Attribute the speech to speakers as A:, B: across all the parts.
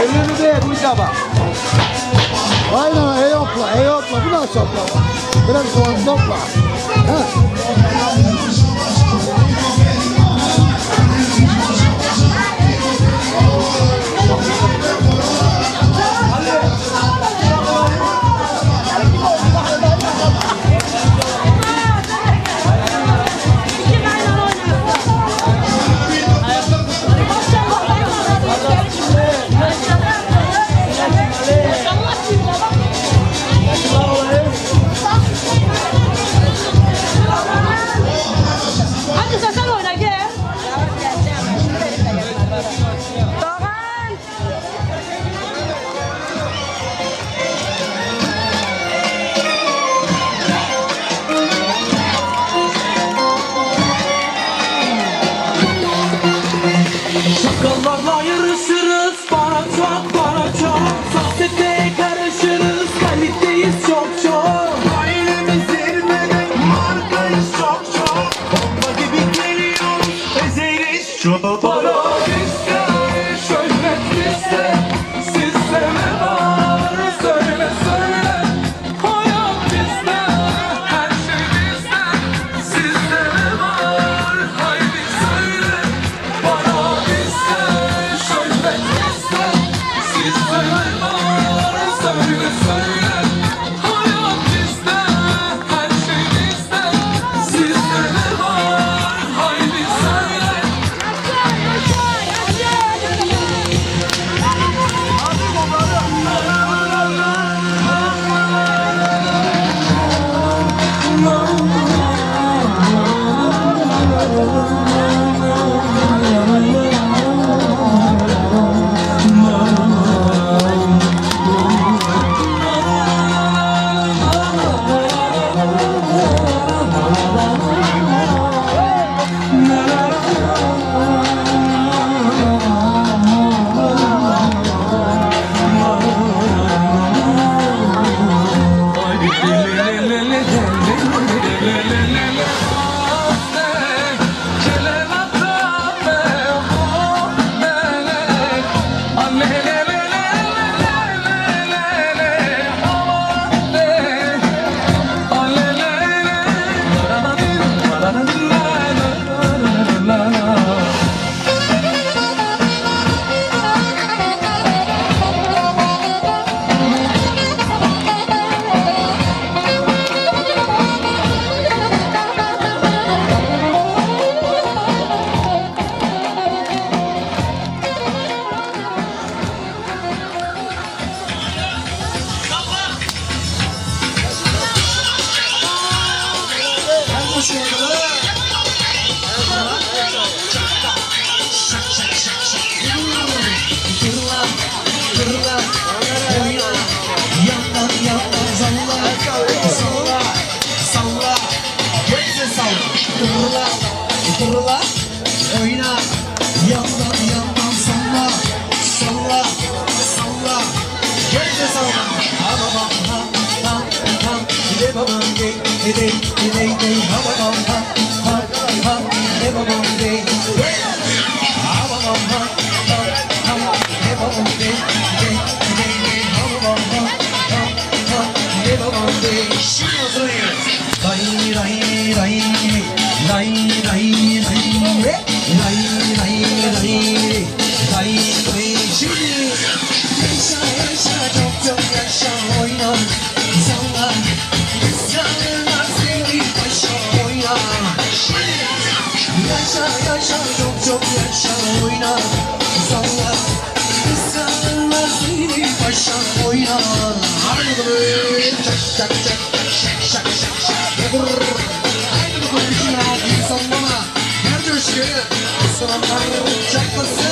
A: Elini de bu sabah.
B: Aynen eyopla eyopla biraz sopla. Biraz soğan sopla. Ha.
C: oynar İnsanlar Kıskanırlar seni paşa oynar Yaşa yaşa çok çok yaşa oyna Salla Kıskanırlar seni paşa oyna Haydi bakalım Şak şak şak şak şak şak şak Haydi bakalım bütün ağzını sallama Ver coşkuyu Kıskananlar çakmasın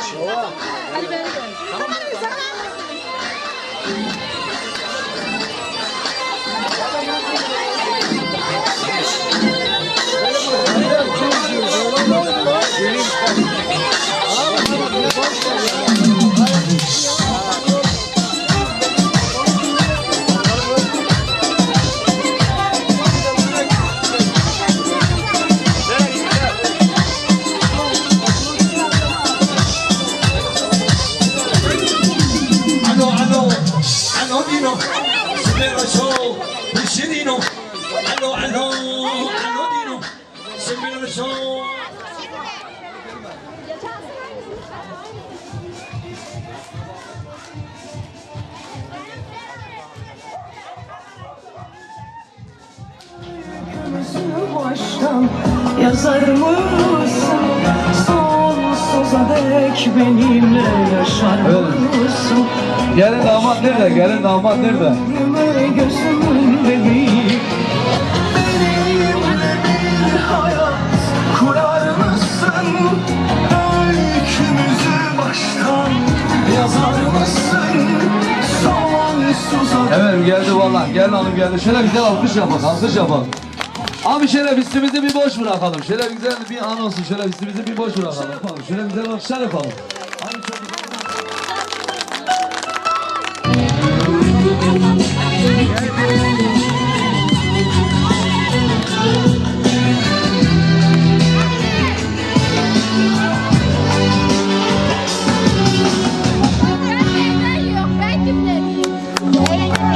D: Allo,
E: baştan yazar mısın? Sonsuza dek benimle yaşar mısın?
A: Gelin damat nerede? Gelin damat nerede?
E: Ömrüme gözümün bebeği Benimle bir hayat kurar mısın? Öykümüzü baştan yazar mısın? Sonsuza
A: Evet geldi valla. Gelin hanım geldi. Şöyle güzel alkış yapalım. Alkış yapalım. Abi şerefistimizi bir boş bırakalım. Şöyle güzel bir an olsun. Şerefistimizi bir boş bırakalım. Yapalım. Şöyle güzel alkışlar yapalım. Abi çok?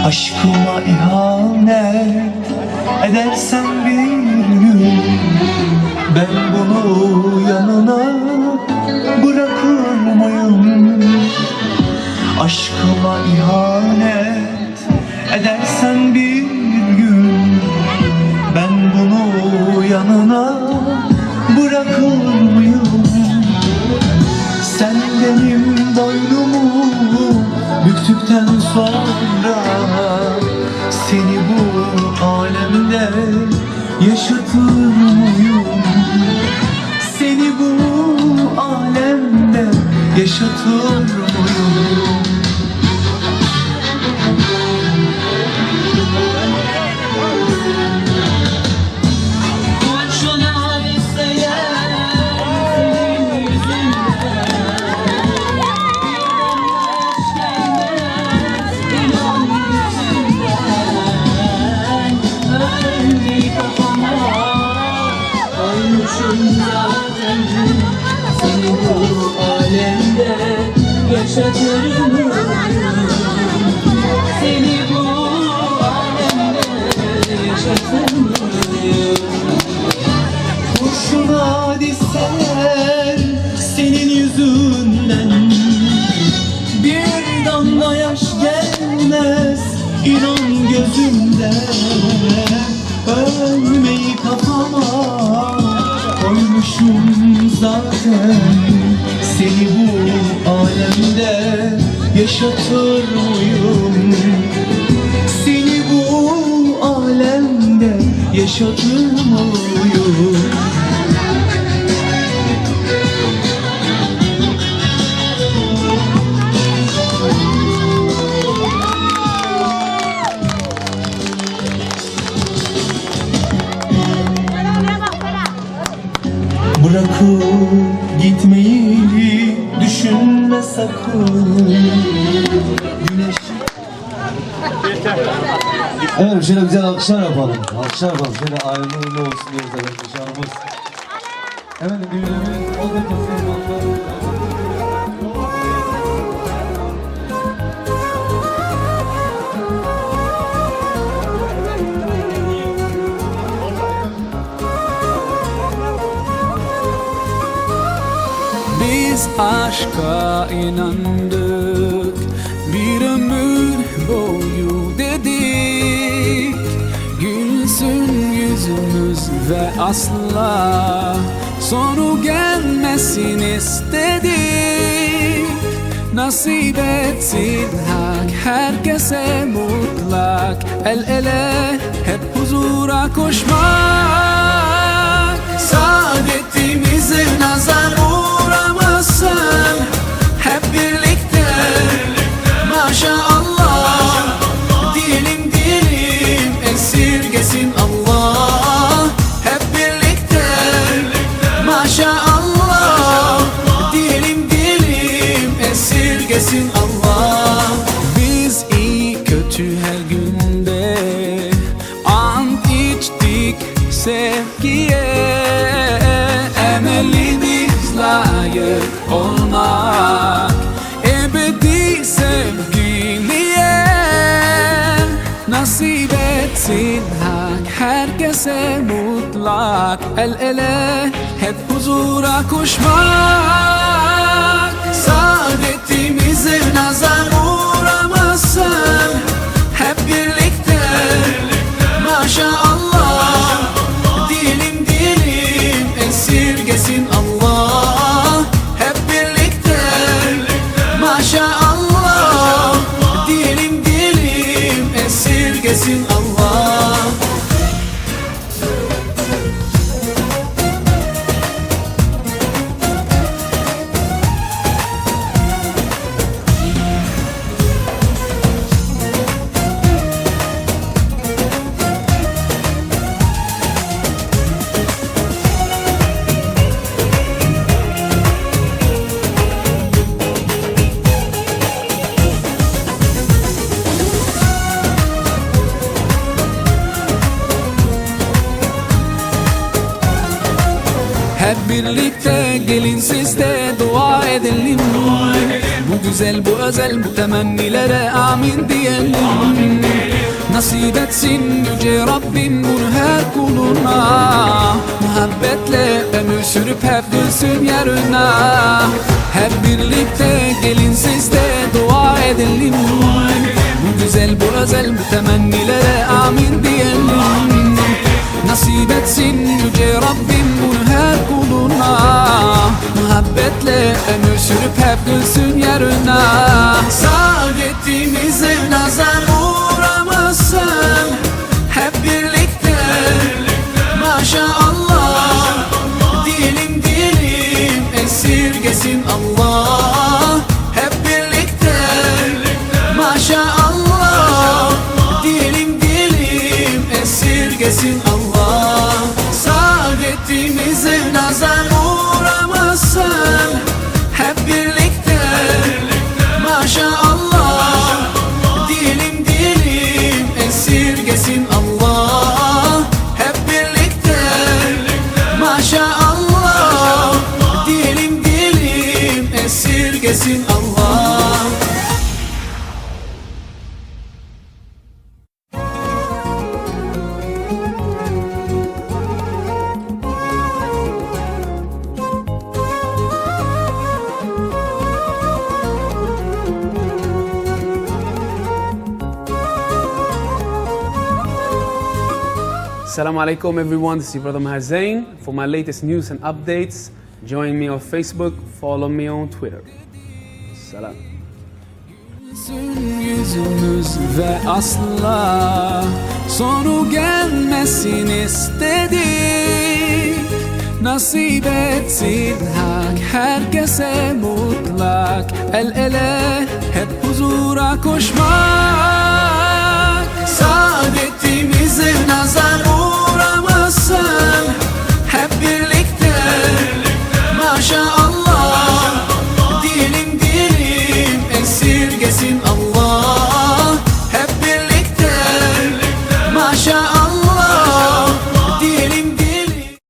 C: Aşkıma ihanet edersen bir gün Ben bunu yanına bırakır mıyım? Aşkıma ihanet edersen bir gün Ben bunu yanına bırakır mıyım? Sen benim boynumu büktükten sonra Seni bu alemde yaşatır mıyım? Seni bu alemde yaşatır mıyım? Yaşatır mıyım? Seni bu alemde yaşatır mıyım? Bırakıp düşünme sakın
A: Evet şöyle güzel alkışlar yapalım. Alkışlar yapalım. Şöyle uğurlu olsun diyoruz efendim nişanımız. Efendim düğünümüz o da kesin
B: aşka inandık Bir ömür boyu dedik. Gülsün yüzümüz ve asla Sonu gelmesin istedik. Nasip etsin hak herkese mutlak. El ele hep huzura koşmak. Saadetimize nazar Nasip etsin hak herkese mutlak. El ele hep huzura koşmak. Saadetimize nazar uğramasın birlikte gelin siz de dua edelim. Bu güzel bu özel bu temennilere amin diyelim. Nasip etsin yüce Rabbim bunu her kuluna. Muhabbetle ömür sürüp hep gülsün yarına Hep birlikte gelin siz de dua edelim. Bu güzel bu özel bu temennilere amin diyelim Nasip etsin yüce Rabbim bunu her kuluna. Muhabbetle ömür sürüp hep gülsün yarına. Saadetimize nazar
F: Assalamu alaikum everyone, this is your brother Maher Zain. For my latest news and updates, join me on Facebook, follow me on Twitter. Salam.
B: Ve asla Sonu gelmesin istedik Nasip etsin hak herkese mutlak El ele hep huzura koşmak